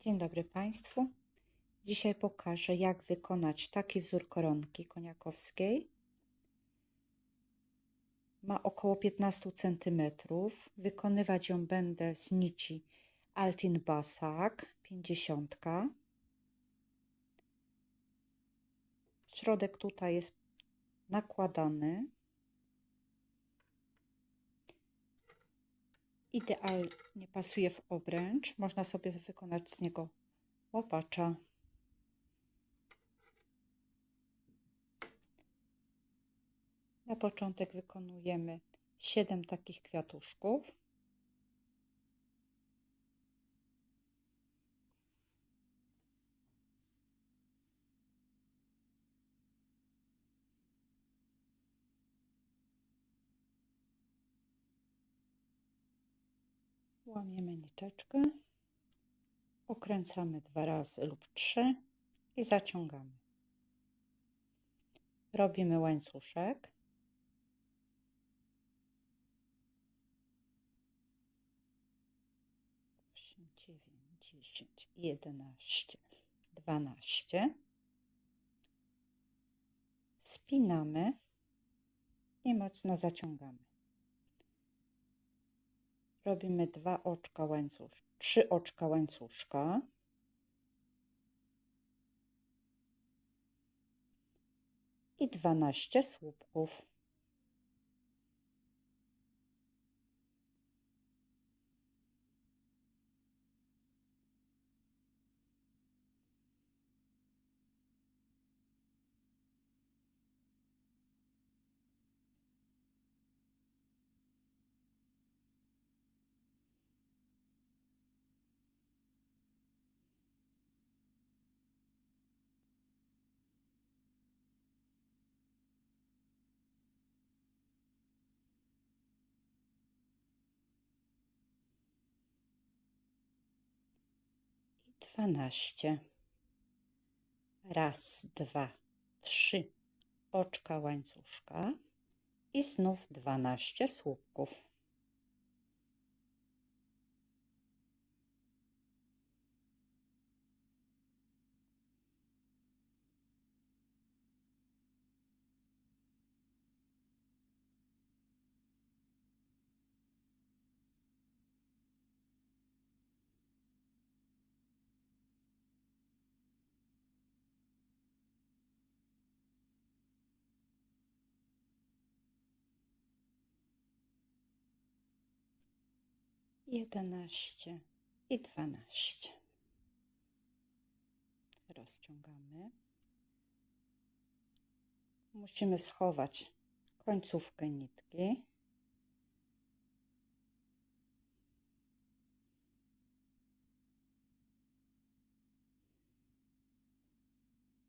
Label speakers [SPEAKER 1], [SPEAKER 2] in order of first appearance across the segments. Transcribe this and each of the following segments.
[SPEAKER 1] Dzień dobry Państwu. Dzisiaj pokażę, jak wykonać taki wzór koronki koniakowskiej. Ma około 15 cm. Wykonywać ją będę z nici Altin Basak 50. Środek tutaj jest nakładany. Idealnie pasuje w obręcz. Można sobie wykonać z niego łapacza. Na początek wykonujemy 7 takich kwiatuszków. Niteczkę, okręcamy dwa razy lub trzy i zaciągamy. Robimy łańcuszek. Dziewięć, dziesięć, jedenaście, dwanaście. Spinamy i mocno zaciągamy robimy dwa oczka łańcuszka, trzy oczka łańcuszka. I dwanaście słupków. Dwanaście. Raz, dwa, trzy oczka łańcuszka i znów dwanaście słupków. Jedenaście i dwanaście. Rozciągamy. Musimy schować końcówkę nitki.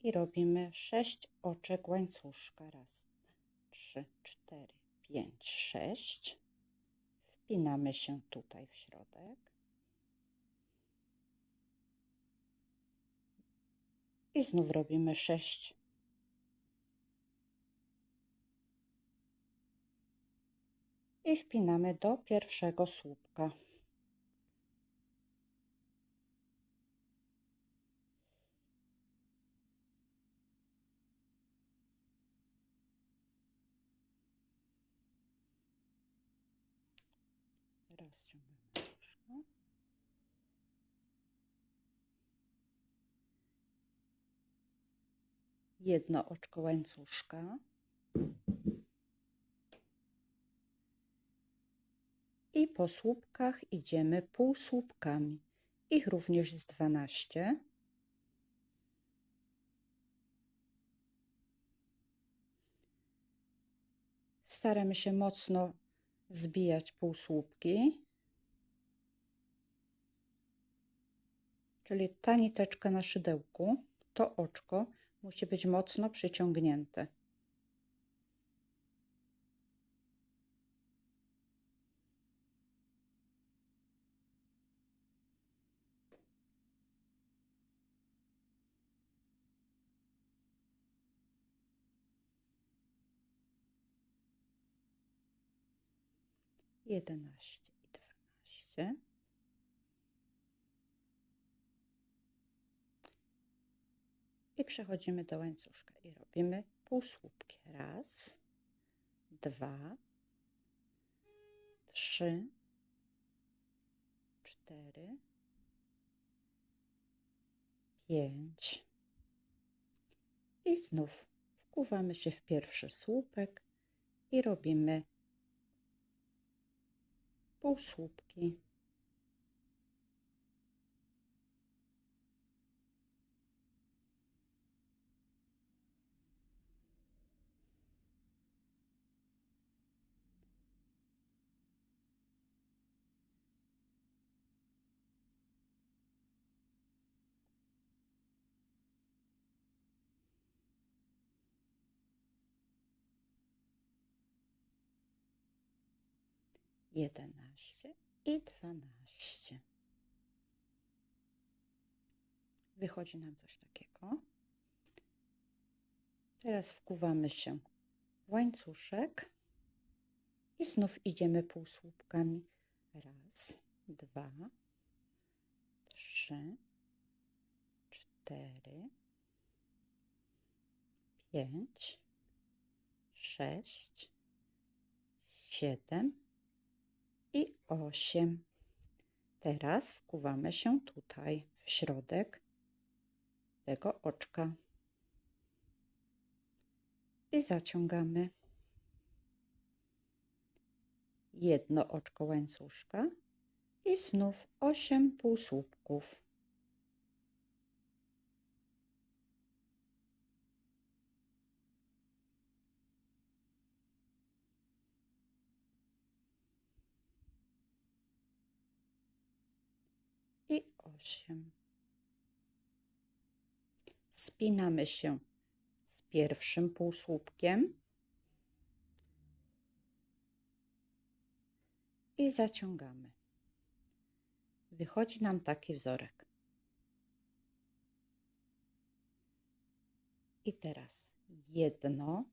[SPEAKER 1] I robimy sześć oczek łańcuszka. Raz, dwa, trzy, cztery, pięć, sześć Wpinamy się tutaj w środek. I znów robimy sześć i wpinamy do pierwszego słupka. Rozciągamy troszkę. Jedno oczko łańcuszka. I po słupkach idziemy półsłupkami. Ich również jest 12. Staramy się mocno zbijać półsłupki. Czyli ta niteczka na szydełku, to oczko musi być mocno przyciągnięte. Jedenaście i dwanaście. przechodzimy do łańcuszka i robimy półsłupki. Raz, dwa, trzy, cztery, pięć. I znów wkuwamy się w pierwszy słupek i robimy półsłupki. Jedenaście i dwanaście. Wychodzi nam coś takiego. Teraz wkuwamy się w łańcuszek i znów idziemy półsłupkami. Raz, dwa, trzy, cztery, pięć, sześć, siedem i osiem. Teraz wkuwamy się tutaj w środek tego oczka i zaciągamy jedno oczko łańcuszka i znów osiem półsłupków. Osiem. Spinamy się z pierwszym półsłupkiem i zaciągamy. Wychodzi nam taki wzorek. I teraz jedno,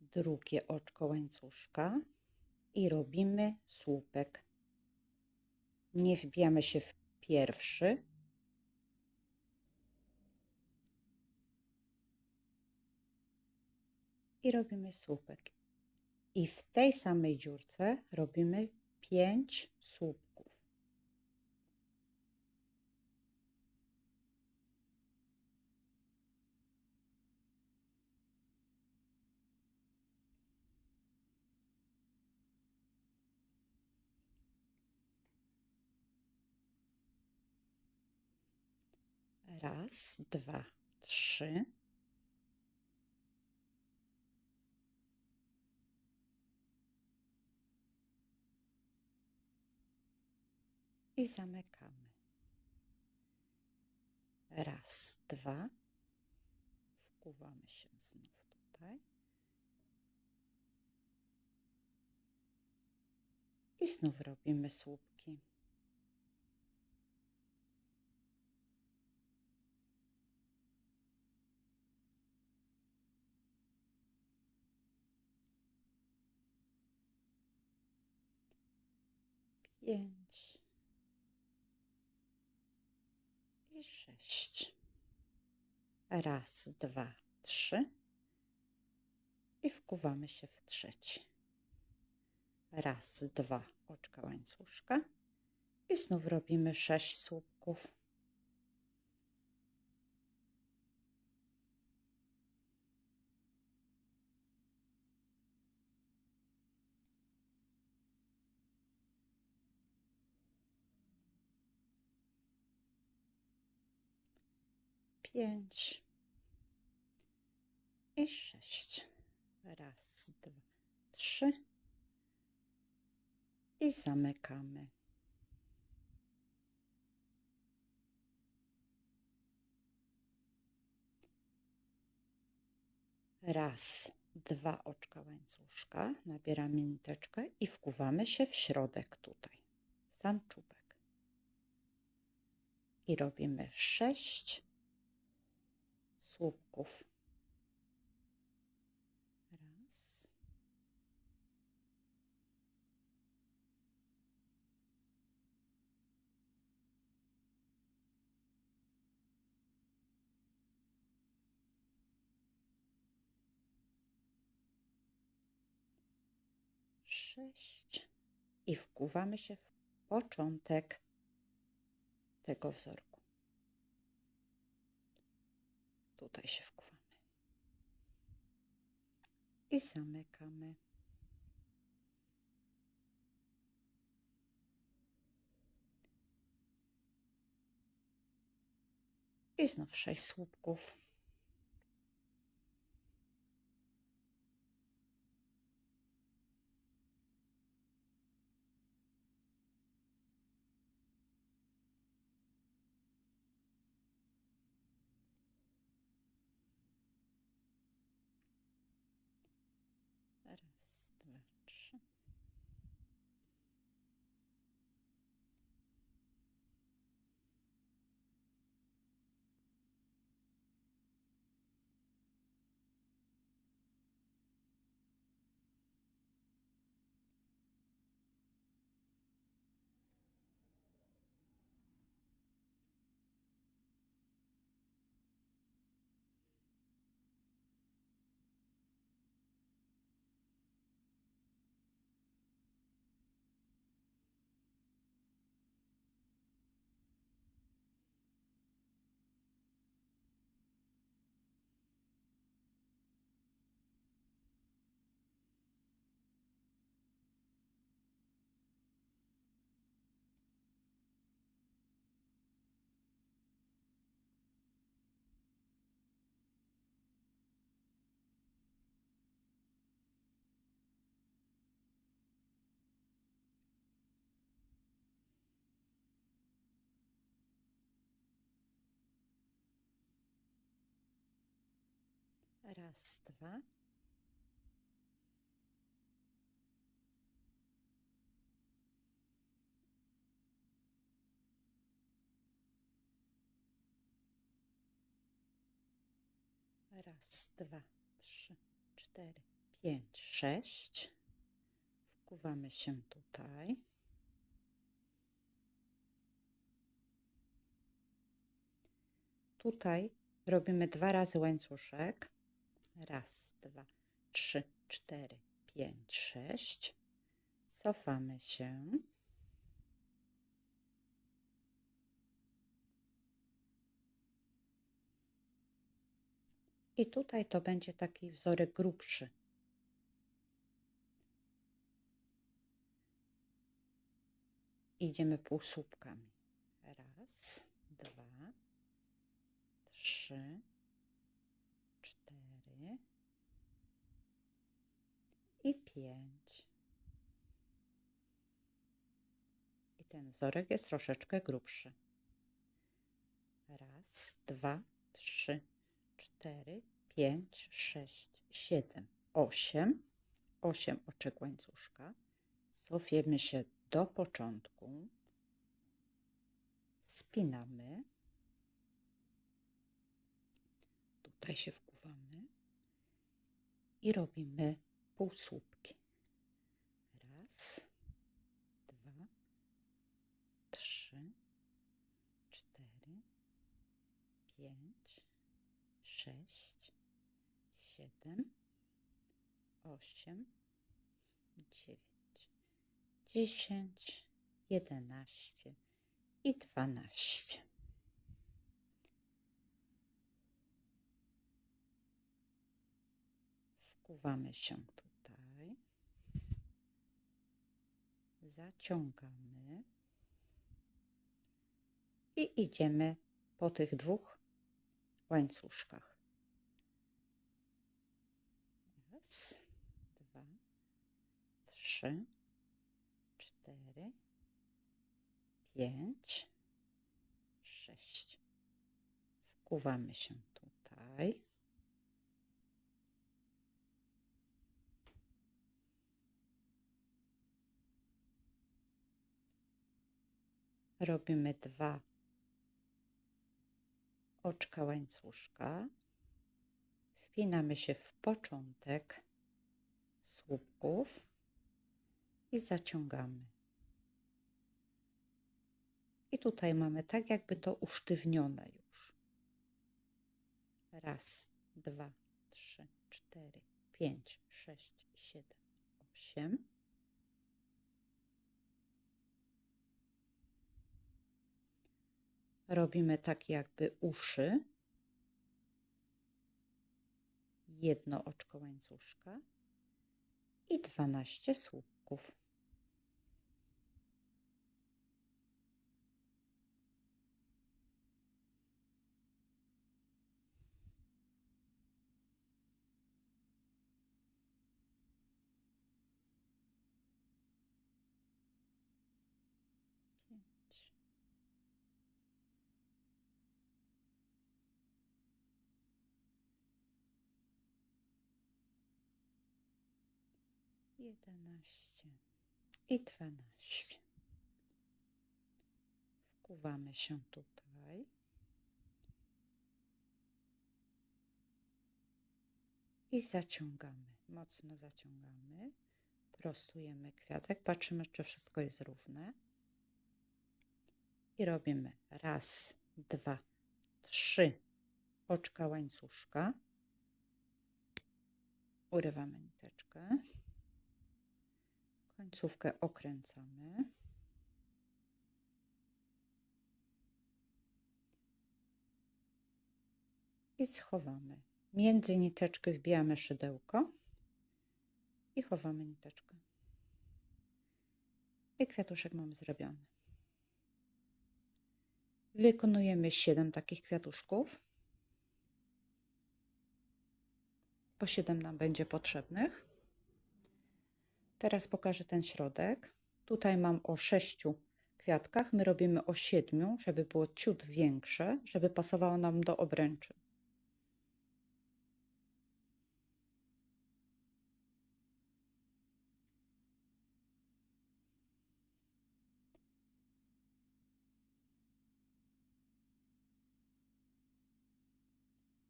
[SPEAKER 1] drugie oczko łańcuszka i robimy słupek. Nie wbijamy się w pierwszy. I robimy słupek. I w tej samej dziurce robimy pięć słupków. Raz, dwa, trzy. I zamykamy. Raz, dwa. Wkuwamy się znów tutaj. I znów robimy słupki. Pięć i sześć. Raz, dwa, trzy i wkuwamy się w trzeci. Raz, dwa, oczka łańcuszka i znów robimy sześć słupków. Pięć i sześć. Raz, dwa, trzy i zamykamy. Raz, dwa oczka łańcuszka, nabieramy niteczkę i wkuwamy się w środek tutaj, w sam czubek. I robimy sześć słupków. Raz. Sześć. I wkuwamy się w początek tego wzorku. Tutaj się wkuwamy. I zamykamy. I znów sześć słupków. Raz, dwa. Raz, dwa, trzy, cztery, pięć, sześć. Wkuwamy się tutaj. Tutaj robimy dwa razy łańcuszek. Raz, dwa, trzy, cztery, pięć, sześć. Cofamy się. I tutaj to będzie taki wzorek grubszy. Idziemy półsłupkami. Raz, dwa, trzy, cztery i pięć. I ten wzorek jest troszeczkę grubszy. Raz, dwa, trzy, cztery, pięć, sześć, siedem, osiem. Osiem oczek łańcuszka. Cofiemy się do początku. Spinamy. Tutaj się wkuwamy i robimy półsłupki. Raz, dwa, trzy, cztery, pięć, sześć, siedem, osiem, dziewięć, dziesięć, jedenaście i dwanaście. Wkuwamy się tutaj. Zaciągamy. I idziemy po tych dwóch łańcuszkach. Raz, dwa, trzy, cztery, pięć, sześć. Wkuwamy się tutaj. Robimy dwa oczka łańcuszka. Wpinamy się w początek słupków i zaciągamy. I tutaj mamy tak jakby to usztywnione już. Raz, dwa, trzy, cztery, pięć, sześć, siedem, osiem. Robimy tak jakby uszy. Jedno oczko łańcuszka i 12 słupków. Pięć. Jedenaście i dwanaście. Wkuwamy się tutaj. I zaciągamy, mocno zaciągamy. Prostujemy kwiatek, patrzymy, czy wszystko jest równe. I robimy raz, dwa, trzy oczka łańcuszka. Urywamy niteczkę końcówkę okręcamy. I schowamy. Między niteczkę wbijamy szydełko i chowamy niteczkę. I kwiatuszek mamy zrobiony. Wykonujemy 7 takich kwiatuszków. Po 7 nam będzie potrzebnych. Teraz pokażę ten środek. Tutaj mam o sześciu kwiatkach. My robimy o siedmiu, żeby było ciut większe, żeby pasowało nam do obręczy.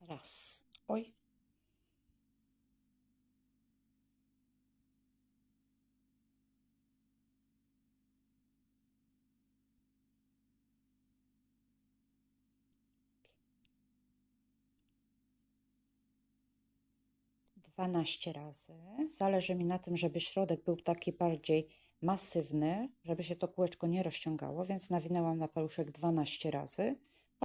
[SPEAKER 1] Raz. Oj, dwanaście razy. Zależy mi na tym, żeby środek był taki bardziej masywny, żeby się to kółeczko nie rozciągało, więc nawinęłam na paluszek 12 razy.